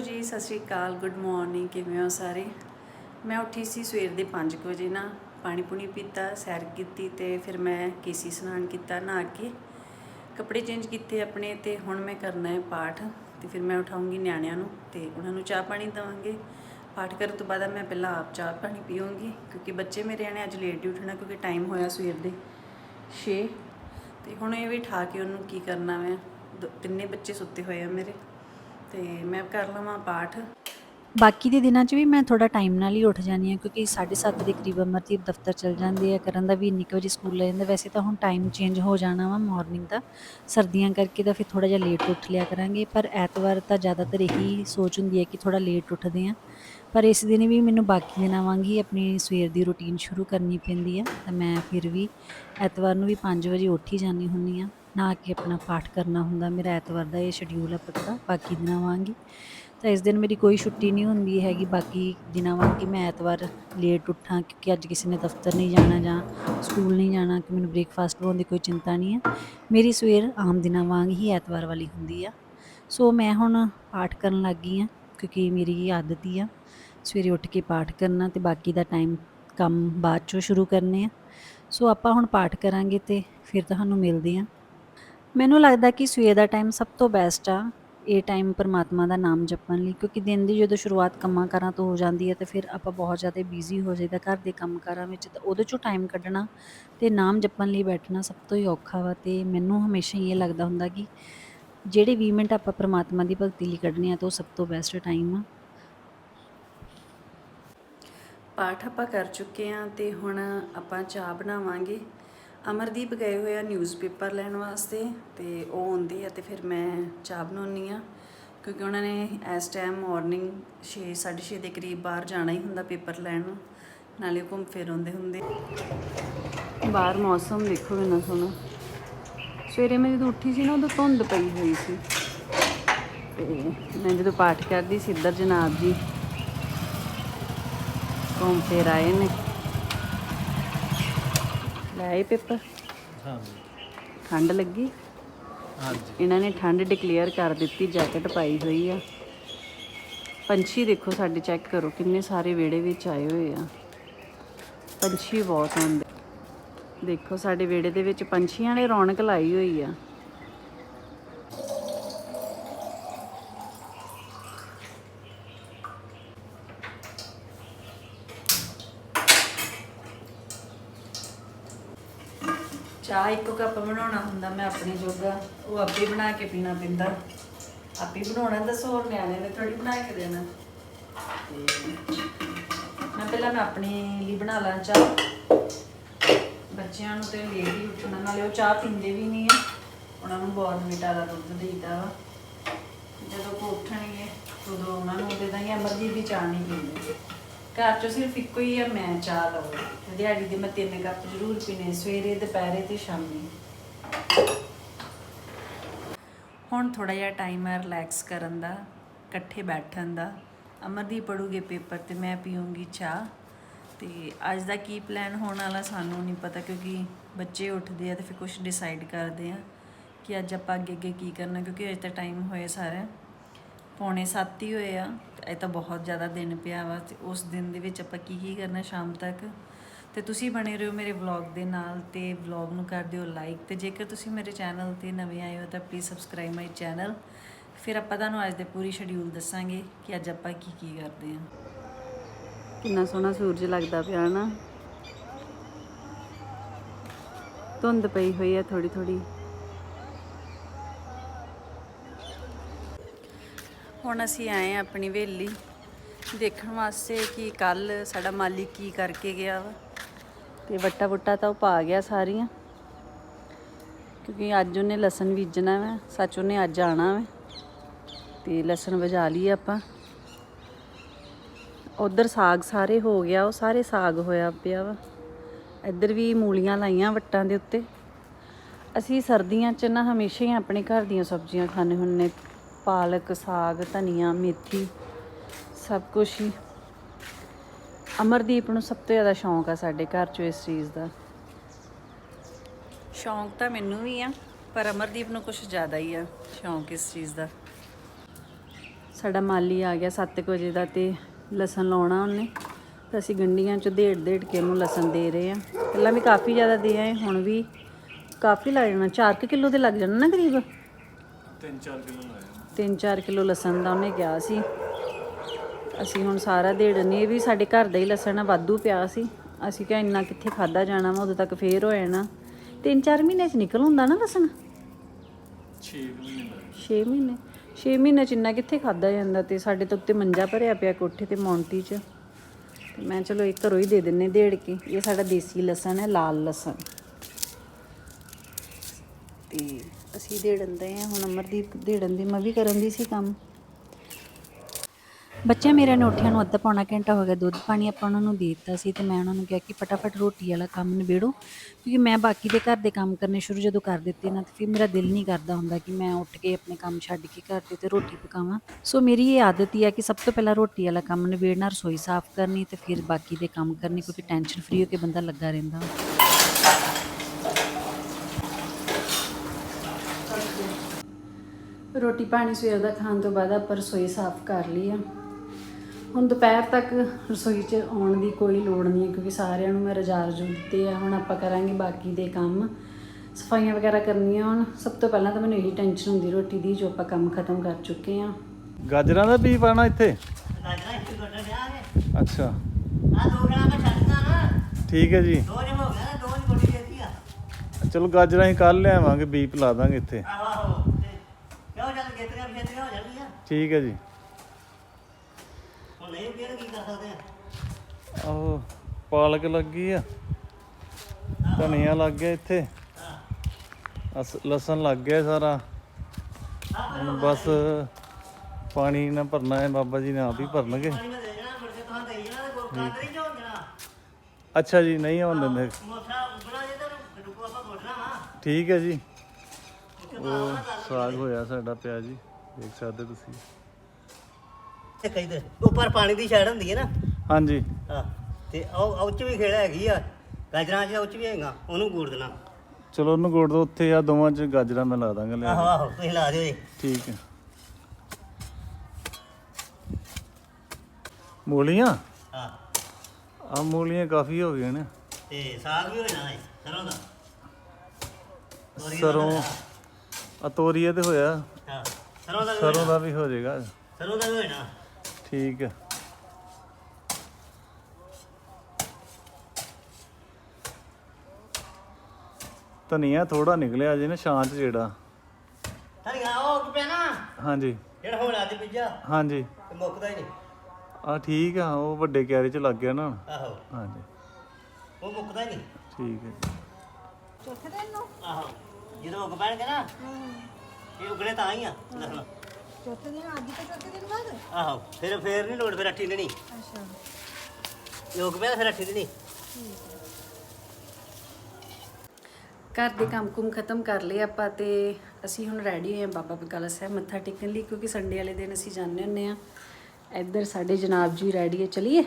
Hello ਜੀ, ਸਤਿ ਸ਼੍ਰੀ ਅਕਾਲ good morning ਕਿਵੇਂ ਹੋ ਸਾਰੇ? ਮੈਂ ਉੱਠੀ ਸੀ ਸਵੇਰ ਦੇ 5 ਵਜੇ ਨਾ ਪਾਣੀ ਪੁਣੀ ਪੀਤਾ, ਸੈਰ ਕੀਤੀ ਤੇ ਫਿਰ ਮੈਂ ਕੇਸੀ ਇਸ਼ਨਾਨ ਕੀਤਾ, ਨਹਾ ਕੇ ਕੱਪੜੇ ਚੇਂਜ ਕੀਤੇ ਆਪਣੇ ਤੇ ਹੁਣ ਮੈਂ ਕਰਨਾ ਹੈ ਪਾਠ ਤੇ ਫਿਰ ਮੈਂ ਉਠਾਉਂਗੀ ਨਿਆਣਿਆਂ ਨੂੰ ਤੇ ਉਹਨਾਂ ਨੂੰ ਚਾਹ ਪਾਣੀ ਦਵਾਂਗੇ। ਪਾਠ ਕਰਨ ਤੋਂ ਬਾਅਦ ਮੈਂ ਪਹਿਲਾਂ ਆਪ ਚਾਹ ਪਾਣੀ ਪੀਵਾਂਗੀ ਕਿਉਂਕਿ ਬੱਚੇ ਮੇਰੇ ਨੇ ਅੱਜ ਲੇਟ ਹੀ ਉੱਠਣਾ ਕਿਉਂਕਿ ਟਾਈਮ ਹੋਇਆ ਸਵੇਰ ਦੇ 6 ਤੇ ਹੁਣ ਇਹ ਵੀ ਠਾ ਕੇ ਉਹਨੂੰ ਕੀ ਕਰਨਾ ਮੈਂ, ਦੋ- ਤਿੰਨੇ ਬੱਚੇ ਸੁੱਤੇ ਹੋਏ ਆ ਮੇਰੇ। ਤੇ ਮੈਂ ਕਰ ਲਵਾਂ ਪਾਠ। ਬਾਕੀ ਦੇ ਦਿਨਾਂ 'ਚ ਵੀ ਮੈਂ ਥੋੜਾ ਟਾਈਮ ਨਾਲ ਹੀ ਉੱਠ ਜਾਂਦੀ ਹਾਂ ਕਿਉਂਕਿ 7:30 ਦੇ ਕਰੀਬ ਅਮਰਦੀਪ ਦਫ਼ਤਰ ਚਲ ਜਾਂਦੇ ਆ। ਕਰਨ ਦਾ ਵੀ ਇੰਨੇ ਕੁ ਵਜੇ ਸਕੂਲ ਲੈ ਜਾਂਦਾ। ਵੈਸੇ ਤਾਂ ਹੁਣ ਟਾਈਮ ਚੇਂਜ ਹੋ ਜਾਣਾ ਵਾ ਮਾਰਨਿੰਗ ਦਾ। ਸਰਦੀਆਂ ਕਰਕੇ ਤਾਂ ਫਿਰ ਥੋੜਾ ਜਿਹਾ ਲੇਟ ਉੱਠ ਲਿਆ ਕਰਾਂਗੇ। ਪਰ ਐਤਵਾਰ ਤਾਂ ਜ਼ਿਆਦਾਤਰ ਇਹੀ ਸੋਚ ਹੁੰਦੀ ਹੈ ਕਿ ਥੋੜਾ ਲੇਟ ਉੱਠਦੇ ਹਾਂ। ਪਰ ਇਸ ਦਿਨ ਵੀ ਮੈਨੂੰ ਬਾਕੀ ਦਿਨਾਂ ਵਾਂਗ ਹੀ ਆਪਣੀ ਸਵੇਰ ਦੀ ਰੁਟੀਨ ਸ਼ੁਰੂ ਕਰਨੀ ਪੈਂਦੀ ਆ। ਤਾਂ ਮੈਂ ਫਿਰ ਵੀ ਐਤਵਾਰ ਨੂੰ ਵੀ 5 ਵਜੇ ਉੱਠ ਹੀ ਜਾਂਦੀ ਹੁੰਦੀ ਹਾਂ। ਨਹਾ ਕੇ ਆਪਣਾ ਪਾਠ ਕਰਨਾ ਹੁੰਦਾ। ਮੇਰਾ ਐਤਵਾਰ ਦਾ ਇਹ ਸ਼ਡਿਊਲ ਹੈ ਪੱਕਾ, ਬਾਕੀ ਦਿਨਾਂ ਵਾਂਗ ਹੀ। ਤਾਂ ਇਸ ਦਿਨ ਮੇਰੀ ਕੋਈ ਛੁੱਟੀ ਨਹੀਂ ਹੁੰਦੀ ਹੈਗੀ। ਬਾਕੀ ਦਿਨਾਂ ਵਾਂਗ ਕਿ ਮੈਂ ਐਤਵਾਰ ਲੇਟ ਉੱਠਾਂ ਕਿਉਂਕਿ ਅੱਜ ਕਿਸੇ ਨੇ ਦਫ਼ਤਰ ਨਹੀਂ ਜਾਣਾ ਜਾਂ ਸਕੂਲ ਨਹੀਂ ਜਾਣਾ, ਕਿ ਮੈਨੂੰ ਬ੍ਰੇਕਫਾਸਟ ਬਣਾਉਣ ਦੀ ਕੋਈ ਚਿੰਤਾ ਨਹੀਂ ਹੈ। ਮੇਰੀ ਸਵੇਰ ਆਮ ਦਿਨਾਂ ਵਾਂਗ ਹੀ ਐਤਵਾਰ ਵਾਲੀ ਹੁੰਦੀ ਆ। ਸੋ ਮੈਂ ਹੁਣ ਪਾਠ ਕਰਨ ਲੱਗ ਗਈ ਆ ਕਿਉਂਕਿ ਮੇਰੀ ਆਦਤ ਹੀ ਆ। ਸਵੇਰੇ ਉੱਠ ਕੇ ਪਾਠ ਕਰਨਾ ਤੇ ਬਾਕੀ ਦਾ ਟਾਈਮ ਕੰਮ ਬਾਅਦ ਚੋਂ ਸ਼ੁਰੂ ਕਰਨੇ ਆ। ਸੋ ਆਪਾਂ ਹੁਣ ਪਾਠ ਕਰਾਂਗੇ ਤੇ ਫਿਰ ਤੁਹਾਨੂੰ ਮਿਲਦੇ ਆ ਮੈਨੂੰ ਲੱਗਦਾ ਕਿ ਸਵੇਰ ਦਾ ਟਾਈਮ ਸਭ ਤੋਂ ਬੈਸਟ ਆ ਇਹ ਟਾਈਮ ਪਰਮਾਤਮਾ ਦਾ ਨਾਮ ਜਪਣ ਲਈ, ਕਿਉਂਕਿ ਦਿਨ ਦੀ ਜਦੋਂ ਸ਼ੁਰੂਆਤ ਕੰਮਾਂ ਕਾਰਾਂ ਤੋਂ ਹੋ ਜਾਂਦੀ ਹੈ ਤੇ ਫਿਰ ਆਪਾਂ ਬਹੁਤ ਜ਼ਿਆਦਾ ਬਿਜ਼ੀ ਹੋ ਜਾਈਦਾ ਘਰ ਦੇ ਕੰਮ ਕਾਰਾਂ ਵਿੱਚ, ਤਾਂ ਉਹਦੇ ਚੋਂ ਟਾਈਮ ਕੱਢਣਾ ਤੇ ਨਾਮ ਜਪਣ ਲਈ ਬੈਠਣਾ ਸਭ ਤੋਂ ਹੀ ਔਖਾ ਵਾ, ਤੇ ਮੈਨੂੰ ਹਮੇਸ਼ਾ ਹੀ ਇਹ ਲੱਗਦਾ ਹੁੰਦਾ ਕਿ ਜਿਹੜੇ 20 ਮਿੰਟ ਆਪਾਂ ਪਰਮਾਤਮਾ ਦੀ ਭਗਤੀ ਲਈ ਕੱਢਣੇ ਆ ਤਾਂ ਉਹ ਸਭ ਤੋਂ ਬੈਸਟ ਟਾਈਮ ਆ। ਪਾਠ ਆਪਾਂ ਕਰ ਚੁੱਕੇ ਹਾਂ ਤੇ ਹੁਣ ਆਪਾਂ ਚਾਹ ਬਣਾਵਾਂਗੇ। ਅਮਰਦੀਪ ਗਏ ਹੋਏ ਆ ਨਿਊਜ਼ਪੇਪਰ ਲੈਣ ਵਾਸਤੇ ਤੇ ਉਹ ਆਉਂਦੇ ਆ ਤੇ ਫਿਰ ਮੈਂ ਚਾਹ ਬਣਾਉਣੀ ਆ ਕਿਉਂਕਿ ਉਹਨਾਂ ਨੇ ਇਸ ਟਾਈਮ ਮਾਰਨਿੰਗ 6 6:30 ਦੇ ਕਰੀਬ ਬਾਹਰ ਜਾਣਾ ਹੀ ਹੁੰਦਾ ਪੇਪਰ ਲੈਣ ਨਾਲੇ ਘੁੰਮ ਫਿਰ ਆਉਂਦੇ ਹੁੰਦੇ। ਬਾਹਰ ਮੌਸਮ ਦੇਖੋ ਕਿੰਨਾ ਸੋਹਣਾ। ਸਵੇਰੇ ਮੈਂ ਜਦੋਂ ਉੱਠੀ ਸੀ ਨਾ, ਉਦੋਂ ਧੁੰਦ ਪਈ ਹੋਈ ਸੀ। ਤੇ ਮੈਂ ਜਦੋਂ ਪਾਠ ਕਰਦੀ ਸੀ ਇੱਧਰ ਜਨਾਬ ਜੀ ਘੁੰਮ ਫਿਰ ਆਏ ਨੇ। ਲੈ ਆਏ ਪੇਪਰ? ਹਾਂਜੀ। ਠੰਡ ਲੱਗੀ? ਹਾਂਜੀ। ਇਹਨਾਂ ਨੇ ਠੰਡ ਡਿਕਲੇਅਰ ਕਰ ਦਿੱਤੀ ਜੈਕਟ ਪਾਈ ਹੋਈ ਆ। ਪੰਛੀ ਦੇਖੋ ਸਾਡੇ ਚੈੱਕ ਕਰੋ ਕਿੰਨੇ ਸਾਰੇ ਵਿਹੜੇ ਵਿੱਚ ਆਏ ਹੋਏ ਆ। ਪੰਛੀ ਬਹੁਤ ਆਉਂਦੇ। ਦੇਖੋ ਸਾਡੇ ਵਿਹੜੇ ਦੇ ਵਿੱਚ ਪੰਛੀਆਂ ਨੇ ਰੌਣਕ ਲਾਈ ਹੋਈ ਆ। ਚਾਹ ਇੱਕ ਕੱਪ ਬਣਾਉਣਾ ਹੁੰਦਾ, ਮੈਂ ਆਪਣੇ ਜੋਗਾ, ਉਹ ਆਪੇ ਬਣਾ ਕੇ ਪੀਣਾ ਪੈਂਦਾ। ਆਪੇ ਬਣਾਉਣਾ ਦੱਸੋ, ਹੋਰ ਨਿਆਣੇ ਨੇ ਥੋੜੀ ਬਣਾ ਕੇ ਦੇਣਾ। ਤੇ ਮੈਂ ਪਹਿਲਾਂ ਮੈਂ ਆਪਣੇ ਲਈ ਬਣਾ ਲਾਂ ਚਾਹ। ਬੱਚਿਆਂ ਨੂੰ ਤੇ ਲੇਟ ਹੀ ਉੱਠਣਾ, ਨਾਲੇ ਉਹ ਚਾਹ ਪੀਂਦੇ ਵੀ ਨਹੀਂ ਆ। ਉਹਨਾਂ ਨੂੰ ਬੋਰਨਵੀਟਾ ਦਾ ਦੁੱਧ ਦੇਈਦਾ ਵਾ। ਜਦੋਂ ਕੋ ਉੱਠਣਗੇ, ਉਦੋਂ ਉਹਨਾਂ ਨੂੰ ਦੇ ਦਾਂਗੇ ਅਮਰਜੀਤ ਦੀ ਚਾਹ ਨਹੀਂ ਪੀਂਦੇ। ਘਰ ਚੋਂ ਸਿਰਫ ਇੱਕੋ ਹੀ ਆ, ਮੈਂ ਚਾਹ ਲਵਾਂ ਦਿਹਾੜੀ ਦੇ ਮੈਂ ਤਿੰਨ ਕੱਪ ਜ਼ਰੂਰ ਪੀਣੇ, ਸਵੇਰੇ, ਦੁਪਹਿਰੇ ਤੇ ਸ਼ਾਮੀ। ਹੁਣ ਥੋੜਾ ਜਿਹਾ ਟਾਈਮ ਹੈ ਰਿਲੈਕਸ ਕਰਨ ਦਾ, ਇਕੱਠੇ ਬੈਠਣ ਦਾ। ਅਮਰਦੀਪ ਪੜੂਗੇ ਪੇਪਰ ਤੇ ਮੈਂ ਪੀਉਂਗੀ ਚਾਹ। ਤੇ ਅੱਜ ਦਾ ਕੀ ਪਲਾਨ ਹੋਣ ਵਾਲਾ ਸਾਨੂੰ ਨਹੀਂ ਪਤਾ, ਕਿਉਂਕਿ ਬੱਚੇ ਉੱਠਦੇ ਆ ਤੇ ਫਿਰ ਕੁਝ ਡਿਸਾਈਡ ਕਰਦੇ ਆ ਕਿ ਅੱਜ ਆਪਾਂ ਅੱਗੇ ਅੱਗੇ ਕੀ ਕਰਨਾ, ਕਿਉਂਕਿ ਅਜੇ ਤਾਂ ਟਾਈਮ ਹੋਏ ਸਾਰਿਆਂ ਪੌਣੇ 7 ਹੀ ਹੋਏ ਆ, ਇਹ ਤਾਂ ਬਹੁਤ ਜ਼ਿਆਦਾ ਦਿਨ ਪਿਆ ਵਾ, ਤੇ ਉਸ ਦਿਨ ਦੇ ਵਿੱਚ ਆਪਾਂ ਕੀ ਕੀ ਕਰਨਾ ਸ਼ਾਮ ਤੱਕ? ਤੇ ਤੁਸੀਂ ਬਣੇ ਰਹੋ ਮੇਰੇ ਵਲੌਗ ਦੇ ਨਾਲ, ਤੇ ਵਲੌਗ ਨੂੰ ਕਰ ਦਿਓ ਲਾਈਕ ਤੇ ਜੇਕਰ ਤੁਸੀਂ ਮੇਰੇ ਚੈਨਲ ਤੇ ਨਵੇਂ ਆਏ ਹੋ ਤਾਂ ਪਲੀਜ਼ ਸਬਸਕ੍ਰਾਈਬ ਮਾਈ ਚੈਨਲ ਫਿਰ ਆਪਾਂ ਤੁਹਾਨੂੰ ਅੱਜ ਦੇ ਪੂਰੀ ਸ਼ਡਿਊਲ ਦੱਸਾਂਗੇ ਕਿ ਅੱਜ ਆਪਾਂ ਕੀ ਕੀ ਕਰਦੇ ਹਾਂ। ਕਿੰਨਾ ਸੋਹਣਾ ਸੂਰਜ ਲੱਗਦਾ ਪਿਆ ਨਾ। ਧੁੰਦ ਪਈ ਹੋਈ ਹੈ ਥੋੜੀ ਥੋੜੀ ਹੁਣ ਅਸੀਂ ਆਏ ਆ ਆਪਣੀ ਹਵੇਲੀ। ਦੇਖਣ ਵਾਸਤੇ ਕਿ ਕੱਲ ਸਾਡਾ ਮਾਲੀ ਕੀ ਕਰਕੇ ਗਿਆ ਵਾ। ਤੇ ਵੱਟਾ ਵੁੱਟਾ ਤਾਂ ਉਹ ਪਾ ਗਿਆ ਸਾਰੀਆਂ। ਕਿਉਂਕਿ ਅੱਜ ਉਹਨੇ ਲਸਣ ਬੀਜਣਾ ਵਾ, ਸੱਚ ਉਹਨੇ ਅੱਜ ਆਣਾ ਵਾ। ਤੇ ਲਸਣ ਵਜਾ ਲਈ ਆਪਾਂ। ਉਧਰ ਸਾਗ ਸਾਰੇ ਹੋ ਗਿਆ, ਉਹ ਸਾਰੇ ਸਾਗ ਹੋਇਆ ਪਿਆ ਵਾ। ਇੱਧਰ ਵੀ ਮੂਲੀਆਂ ਲਾਈਆਂ ਵੱਟਾਂ ਦੇ ਉੱਤੇ। ਅਸੀਂ ਸਰਦੀਆਂ 'ਚ ਨਾ ਹਮੇਸ਼ਾ ਹੀ ਆਪਣੇ ਘਰ ਦੀਆਂ ਸਬਜ਼ੀਆਂ ਖਾਣੇ ਹੁੰਨੇ ਪਾਲਕ ਸਾਗ ਧਨੀਆ ਮੇਥੀ ਸਭ ਕੁਝ ਹੀ। ਅਮਰਦੀਪ ਨੂੰ ਸਭ ਤੋਂ ਜ਼ਿਆਦਾ ਸ਼ੌਂਕ ਆ ਸਾਡੇ ਘਰ 'ਚ ਇਸ ਚੀਜ਼ ਦਾ। ਸ਼ੌਂਕ ਤਾਂ ਮੈਨੂੰ ਵੀ ਆ ਪਰ ਅਮਰਦੀਪ ਨੂੰ ਕੁਝ ਜ਼ਿਆਦਾ ਹੀ ਆ ਸ਼ੌਂਕ ਇਸ ਚੀਜ਼ ਦਾ। ਸਾਡਾ ਮਾਲੀ ਆ ਗਿਆ 7 ਵਜੇ ਦਾ ਤੇ ਲਸਣ ਲਾਉਣਾ ਉਹਨੇ। ਤਾਂ ਅਸੀਂ ਗੰਡੀਆਂ ਚ ਡੇਢ ਡੇਢ ਕੇ ਉਹਨੂੰ ਲਸਣ ਦੇ ਰਹੇ ਆ। ਪਹਿਲਾਂ ਵੀ ਕਾਫੀ ਜ਼ਿਆਦਾ ਦੇ ਆਏ ਹੁਣ ਵੀ ਕਾਫੀ ਲੱਗ ਜਾਣਾ 4 ਕਿਲੋ ਦੇ ਲੱਗ ਜਾਣਾ ਨਾ ਕਰੀਬ? 3-4 ਕਿਲੋ ਲਾਇਆ 3-4 ਕਿਲੋ ਲਸਣ ਦਾ ਉਹਨੇ ਕਿਹਾ ਸੀ। ਅਸੀਂ ਹੁਣ ਸਾਰਾ ਦੇੜਨੇ ਇਹ ਵੀ ਸਾਡੇ ਘਰ ਦਾ ਹੀ ਲਸਣ ਆ ਵਾਧੂ ਪਿਆ ਸੀ। ਅਸੀਂ ਕਿਹਾ ਇੰਨਾ ਕਿੱਥੇ ਖਾਦਾ ਜਾਣਾ ਵਾ ਉਦੋਂ ਤੱਕ ਫੇਰ ਹੋ ਜਾਣਾ। 3-4 ਮਹੀਨੇ ਚ ਨਿਕਲ ਹੁੰਦਾ ਨਾ ਲਸਣ? 6 ਮਹੀਨੇ ਲਾਇਆ 6 ਮਹੀਨੇ? 6 ਮਹੀਨੇ ਚ ਇੰਨਾ ਕਿੱਥੇ ਖਾਦਾ ਜਾਂਦਾ ਤੇ ਸਾਡੇ ਤੋਂ ਉੱਤੇ ਮੰਜਾ ਭਰਿਆ ਪਿਆ ਕੋਠੇ ਤੇ ਮੌਂਟੀ ਚ। ਤੇ ਮੈਂ ਚਲੋ ਇੱਕ ਘਰੋਂ ਹੀ ਦੇ ਦਿੰਨੇ ਦੇੜ ਕੇ। ਇਹ ਸਾਡਾ ਦੇਸੀ ਲਸਣ ਹੈ ਲਾਲ ਲਸਣ। ਤੇ ਅਸੀਂ ਦੇੜਨ ਦੇ ਆ ਹੁਣ ਅਮਰਦੀਪ ਦੇੜਨ ਦੀ, ਮੈਂ ਵੀ ਕਰਨ ਦੀ ਸੀ ਕੰਮ। ਬੱਚੇ ਮੇਰੇ ਨੇ ਉੱਠਿਆ ਨੂੰ ਅੱਧਾ ਪੌਣਾ ਘੰਟਾ ਹੋ ਗਿਆ, ਦੁੱਧ ਪਾਣੀ ਆਪਾਂ ਉਹਨਾਂ ਨੂੰ ਦੇ ਦਿੱਤਾ ਸੀ ਤੇ ਮੈਂ ਉਹਨਾਂ ਨੂੰ ਕਿਹਾ ਕਿ ਫਟਾਫਟ ਰੋਟੀ ਵਾਲਾ ਕੰਮ ਨਿਬੇੜੋ, ਕਿਉਂਕਿ ਮੈਂ ਬਾਕੀ ਦੇ ਘਰ ਦੇ ਕੰਮ ਕਰਨੇ ਸ਼ੁਰੂ ਜਦੋਂ ਕਰ ਦਿੱਤੇ ਨਾ, ਤੇ ਫਿਰ ਮੇਰਾ ਦਿਲ ਨਹੀਂ ਕਰਦਾ ਹੁੰਦਾ ਕਿ ਮੈਂ ਉੱਠ ਕੇ ਆਪਣੇ ਕੰਮ ਛੱਡ ਕੇ ਘਰ ਦੇ ਤੇ ਰੋਟੀ ਪਕਾਵਾਂ। ਸੋ ਮੇਰੀ ਇਹ ਆਦਤ ਹੀ ਆ ਕਿ ਸਭ ਤੋਂ ਪਹਿਲਾਂ ਰੋਟੀ ਵਾਲਾ ਕੰਮ ਨਿਬੇੜਨਾ, ਰਸੋਈ ਸਾਫ਼ ਕਰਨੀ ਤੇ ਫਿਰ ਬਾਕੀ ਦੇ ਕੰਮ ਕਰਨੇ, ਕਿਉਂਕਿ ਟੈਨਸ਼ਨ ਫ੍ਰੀ ਹੋ ਕੇ ਬੰਦਾ ਲੱਗਾ ਰਹਿੰਦਾ। ਰੋਟੀ ਪਾਣੀ ਸਵੇਰ ਦਾ ਖਾਣ ਤੋਂ ਬਾਅਦ ਆਪਾਂ ਰਸੋਈ ਸਾਫ਼ ਕਰ ਲਈ ਆ। ਹੁਣ ਦੁਪਹਿਰ ਤੱਕ ਰਸੋਈ 'ਚ ਆਉਣ ਦੀ ਕੋਈ ਲੋੜ ਨਹੀਂ ਹੈ ਕਿਉਂਕਿ ਸਾਰਿਆਂ ਨੂੰ ਮੈਂ ਰਜਾ ਰਜੂ ਦਿੱਤੇ ਆ। ਹੁਣ ਆਪਾਂ ਕਰਾਂਗੇ ਬਾਕੀ ਦੇ ਕੰਮ। ਸਫਾਈਆਂ ਵਗੈਰਾ ਕਰਨੀਆਂ ਹੁਣ। ਸਭ ਤੋਂ ਪਹਿਲਾਂ ਤਾਂ ਮੈਨੂੰ ਇਹੀ ਟੈਨਸ਼ਨ ਹੁੰਦੀ ਰੋਟੀ ਦੀ ਜੋ ਆਪਾਂ ਕੰਮ ਖਤਮ ਕਰ ਚੁੱਕੇ ਆ। ਗਾਜਰਾਂ ਦਾ ਬੀਜ ਪਾਣਾ ਇੱਥੇ? ਰਾਜਾ ਇੱਥੇ ਤੁਹਾਡਾ ਵਿਆਹ ਹੈ ਅੱਛਾ। ਆ ਦੋ ਗਣਾ ਮੈਂ ਛੱਡਦਾ ਨਾ। ਠੀਕ ਹੈ ਜੀ। ਦੋ ਜਮ ਹੋ ਗਿਆ ਨਾ ਦੋ ਦੀ ਗੋਡੀ ਦੇਤੀ ਆ। ਚਲੋ ਗਾਜਰਾਂ ਹੀ ਕੱਲ ਲਿਆਵਾਂਗੇ ਬੀਜ ਲਾ ਦਾਂਗੇ ਇੱਥੇ। ਆਹੋ ਆਹੋ ਤੇ ਕਿਉਂ ਚੱਲ ਗੇਤਰੀਆਂ ਪਿਛੇਤਰੀਆਂ ਹੋ ਜਾਂਦੀਆਂ ਠੀਕ ਹੈ ਜੀ। ਹੁਣ ਨਹੀਂ ਕਿਹੜਾ ਕੀ ਕਰ ਸਕਦੇ ਆ? ਆਹੋ ਪਾਲਕ ਲੱਗੀ ਆ। ਧਨੀਆ ਲੱਗ ਗਿਆ ਇੱਥੇ। ਅਸ ਲਸਣ ਲੱਗ ਗਿਆ ਸਾਰਾ। ਹੁਣ ਬਸ ਪਾਣੀ ਨਾ ਭਰਨਾ ਹੈ ਬਾਬਾ ਜੀ ਨੇ ਆਪ ਹੀ ਭਰਨਗੇ। ਪਾਣੀ ਮੈਂ ਦੇ ਜਾਣਾ ਤੁਹਾਨੂੰ ਜਾਣਾ ਤੇ ਦੇਣਾ ਅੱਛਾ ਜੀ ਨਹੀਂ ਆਉਣ ਦਿੰਦੇ। ਮੋਸਾ ਬਣਾ ਜੇ ਤਾਂ ਡੁੱਕੋ ਆਪਾਂ ਘੋਟਣਾ ਵਾ ਠੀਕ ਹੈ ਜੀ। ਉਹ ਸਾਗ ਹੋਇਆ ਸਾਡਾ ਪਿਆ ਜੀ। ਦੇਖ ਸਕਦੇ ਤੁਸੀਂ। ਤੇ ਕਈ ਦੇ ਉੱਪਰ ਪਾਣੀ ਦੀ ਛੜ ਹੁੰਦੀ ਹੈ ਨਾ। ਹਾਂਜੀ। ਹਾਂ ਤੇ ਉਹ ਉਹ ਚ ਵੀ ਖੇੜਾ ਹੈਗੀ ਆ। ਗਾਜਰਾਂ ਚ ਉਹ ਚ ਵੀ ਹੈਗਾ ਉਹਨੂੰ ਗੂੜ ਦੇਣਾ। ਚਲੋ ਉਹਨੂੰ ਗੋੜ ਦੋ ਉੱਥੇ ਆ ਦੋਵਾਂ ਚ ਗਾਜਰਾਂ ਮੈਂ ਲਾ ਦਾਂਗਾ ਲਿਆ ਆਹੋ ਆਹੋ ਤੁਸੀਂ ਲਾ ਦਿਓ ਜੀ ਠੀਕ ਹੈ। ਮੂਲੀਆਂ? ਹਾਂ। ਆ ਮੂਲੀਆਂ ਕਾਫੀ ਹੋ ਗਈਆਂ ਨੇ। ਤੇ ਸਾਗ ਵੀ ਹੋ ਜਾਣਾ ਹੈ ਸਰੋਂ ਦਾ। ਸਰੋਂ। ਆ ਤੋਰੀਏ ਤੇ ਹੋਇਆ। ਹਾਂ। ਸਰੋਂ ਦਾ ਵੀ ਸਰੋਂ ਹੋਣਾ। ਦਾ ਵੀ ਹੋ ਜਾਏਗਾ। ਸਰੋਂ ਦਾ ਵੀ ਹੋਣਾ ਠੀਕ ਹੈ। ਧਨੀਆ ਥੋੜਾ ਨਿਕਲਿਆ ਜੇ ਨਾ ਚ ਜਿਹੜਾ। ਧਨੀਆ ਉਹ ਕਿ ਪਿਆ ਨਾ। ਹਾਂਜੀ। ਜਿਹੜਾ ਹੁਣ ਅੱਜ ਬੀਜਾ ਹਾਂਜੀ। ਤੇ ਮੁੱਕਦਾ ਹੀ ਨਹੀਂ। ਆ ਠੀਕ ਆ ਉਹ ਵੱਡੇ ਕਿਆਰੇ ਚ ਲੱਗ ਗਿਆ ਨਾ। ਆਹੋ। ਹਾਂਜੀ। ਉਹ ਮੁੱਕਦਾ ਹੀ ਨਹੀਂ। ਠੀਕ ਹੈ। ਆਹੋ। ਜਦੋਂ ਉੱਗ ਪੈਣਗੇ ਨਾ। ਇਹ ਉਗਣੇ ਤਾਂ ਹੀ ਆ। ਲਸਣ ਚੌਥੇ ਦਿਨ ਅੱਜ ਤੋਂ ਚੌਥੇ ਦਿਨ ਬਾਅਦ? ਆਹੋ ਫਿਰ ਫੇਰ ਨਹੀਂ ਲੋੜ ਫਿਰ ਅੱਠੀ ਦੇਣੀ ਅੱਛਾ। ਇਹ ਉੱਗ ਪਿਆ ਤਾਂ ਫਿਰ ਅੱਠੀ ਦੇਣੀ ਘਰ ਦੇ ਕੰਮ ਕੁਮ ਖਤਮ ਕਰ ਲਏ ਆਪਾਂ ਤੇ ਅਸੀਂ ਹੁਣ ਰੈਡੀ ਹੋਏ ਹਾਂ ਬਾਬਾ ਬਕਾਲਾ ਸਾਹਿਬ ਮੱਥਾ ਟੇਕਣ ਲਈ ਕਿਉਂਕਿ ਸੰਡੇ ਵਾਲੇ ਦਿਨ ਅਸੀਂ ਜਾਂਦੇ ਹੁੰਦੇ ਆ ਇੱਧਰ ਸਾਡੇ ਜਨਾਬ ਜੀ ਰੈਡੀ ਹੈ ਚਲਿਏ?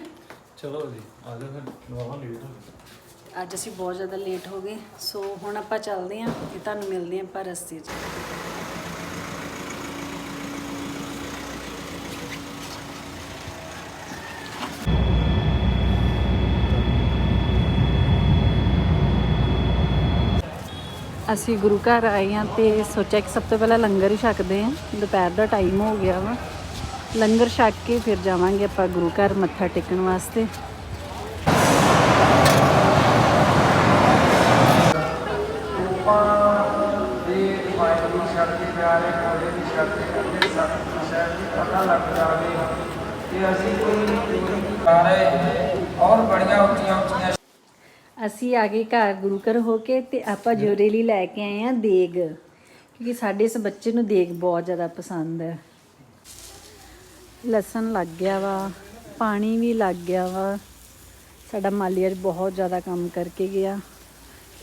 ਚਲੋ ਜੀ ਆ ਜਾਓ ਫਿਰ ਨਵਾਂ ਲੇਟ ਹੋ ਅੱਜ ਅਸੀਂ ਬਹੁਤ ਜ਼ਿਆਦਾ ਲੇਟ ਹੋ ਗਏ ਸੋ ਹੁਣ ਆਪਾਂ ਚੱਲਦੇ ਹਾਂ ਤੇ ਤੁਹਾਨੂੰ ਮਿਲਦੇ ਹਾਂ ਪਰ ਰਸਤੇ 'ਚ। ਅਸੀਂ ਗੁਰੂ ਘਰ ਆਏ ਹਾਂ ਤੇ ਸੋਚਿਆ ਕਿ ਸਭ ਤੋਂ ਪਹਿਲਾਂ ਲੰਗਰ ਹੀ ਛਕਦੇ ਹਾਂ। ਦੁਪਹਿਰ ਦਾ ਟਾਈਮ ਹੋ ਗਿਆ ਵਾ। ਲੰਗਰ ਛਕ ਕੇ ਫਿਰ ਜਾਵਾਂਗੇ ਆਪਾਂ ਗੁਰੂ ਘਰ ਮੱਥਾ ਟੇਕਣ ਵਾਸਤੇ। ਦੇ ਅਸੀਂ ਕੋਈ ਔਰ ਬੜੀਆਂ ਉੱਚੀਆਂ ਉੱਚੀਆਂ ਅਸੀਂ ਆ ਗਏ ਘਰ ਗੁਰੂ ਘਰ ਹੋ ਕੇ ਤੇ ਆਪਾਂ ਜੋਰੇ ਲਈ ਲੈ ਕੇ ਆਏ ਆ ਦੇਗ। ਕਿਉਂਕਿ ਸਾਡੇ ਇਸ ਬੱਚੇ ਨੂੰ ਦੇਗ ਬਹੁਤ ਜ਼ਿਆਦਾ ਪਸੰਦ ਹੈ। ਲਸਣ ਲੱਗ ਗਿਆ ਵਾ, ਪਾਣੀ ਵੀ ਲੱਗ ਗਿਆ ਵਾ। ਸਾਡਾ ਮਾਲੀ ਅੱਜ ਬਹੁਤ ਜ਼ਿਆਦਾ ਕੰਮ ਕਰਕੇ ਗਿਆ।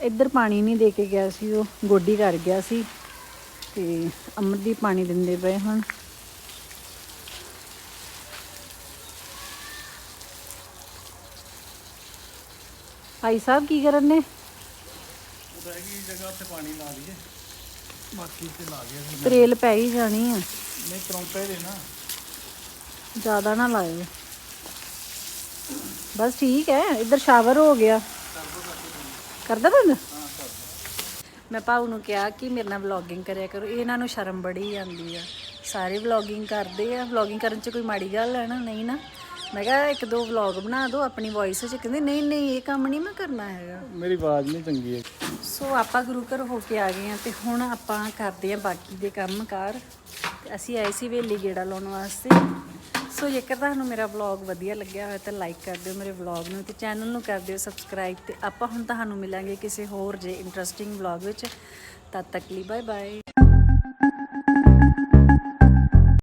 ਇੱਧਰ ਪਾਣੀ ਨਹੀਂ ਦੇ ਕੇ ਗਿਆ ਸੀ, ਉਹ ਗੋਡੀ ਕਰ ਗਿਆ ਸੀ ਤੇ ਅਮਰਦੀਪ ਪਾਣੀ ਦਿੰਦੇ ਪਏ ਹੁਣ। ਭਾਈ ਸਾਹਿਬ ਕੀ ਕਰਨ ਨੇ? ਰਹਿ ਗਈ ਜਗ੍ਹਾ ਉੱਥੇ ਪਾਣੀ ਲਾ ਲਈਏ। ਬਾਕੀ ਤੇ ਲਾ ਗਿਆ ਸੀ। ਤਰੇਲ ਪੈ ਹੀ ਜਾਣੀ ਆ। ਨਹੀਂ ਪਰੌਂਠੇ ਦੇ ਨਾ। ਜ਼ਿਆਦਾ ਨਾ ਲਾਇਓ। ਬਸ ਠੀਕ ਹੈ ਇੱਧਰ ਸ਼ਾਵਰ ਹੋ ਗਿਆ। ਕਰਦਾ ਬੰਦ? ਮੈਂ ਭਾਊ ਨੂੰ ਕਿਹਾ ਕਿ ਮੇਰੇ ਨਾਲ ਵਲੌਗਿੰਗ ਕਰਿਆ ਕਰੋ ਇਹਨਾਂ ਨੂੰ ਸ਼ਰਮ ਬੜੀ ਆਉਂਦੀ ਆ। ਸਾਰੇ ਵਲੌਗਿੰਗ ਕਰਦੇ ਆ ਵਲੌਗਿੰਗ ਕਰਨ 'ਚ ਕੋਈ ਮਾੜੀ ਗੱਲ ਹੈ ਨਾ ਨਹੀਂ ਨਾ? ਮੈਂ ਕਿਹਾ ਇੱਕ ਦੋ ਵਲੌਗ ਬਣਾ ਦਿਓ ਆਪਣੀ ਵੌਇਸ 'ਚ। ਕਹਿੰਦੇ ਨਹੀਂ ਨਹੀਂ ਇਹ ਕੰਮ ਨਹੀਂ ਮੈਂ ਕਰਨਾ ਹੈਗਾ। ਮੇਰੀ ਆਵਾਜ਼ ਨਹੀਂ ਚੰਗੀ ਹੈ ਸੋ ਆਪਾਂ ਗੁਰੂ ਘਰ ਹੋ ਕੇ ਆ ਗਏ ਆ ਤੇ ਹੁਣ ਆਪਾਂ ਕਰਦੇ ਆ ਬਾਕੀ ਦੇ ਕੰਮ ਕਾਰ। ਅਸੀਂ ਆਏ ਸੀ ਵੇਲੀ ਗੇੜਾ ਲਾਉਣ ਵਾਸਤੇ। ਸੋ ਜੇਕਰ ਤੁਹਾਨੂੰ ਮੇਰਾ ਵਲੌਗ ਵਧੀਆ ਲੱਗਿਆ ਹੋਇਆ ਤਾਂ ਲਾਈਕ ਕਰ ਦਿਓ ਮੇਰੇ ਵਲੌਗ ਨੂੰ ਤੇ ਚੈਨਲ ਨੂੰ ਕਰ ਦਿਓ ਸਬਸਕ੍ਰਾਈਬ ਤੇ ਆਪਾਂ ਹੁਣ ਤੁਹਾਨੂੰ ਮਿਲਾਂਗੇ ਕਿਸੇ ਹੋਰ ਜੇ ਇੰਟਰਸਟਿੰਗ ਵਲੌਗ ਵਿੱਚ। ਤਦ ਤੱਕ ਲਈ ਬਾਏ ਬਾਏ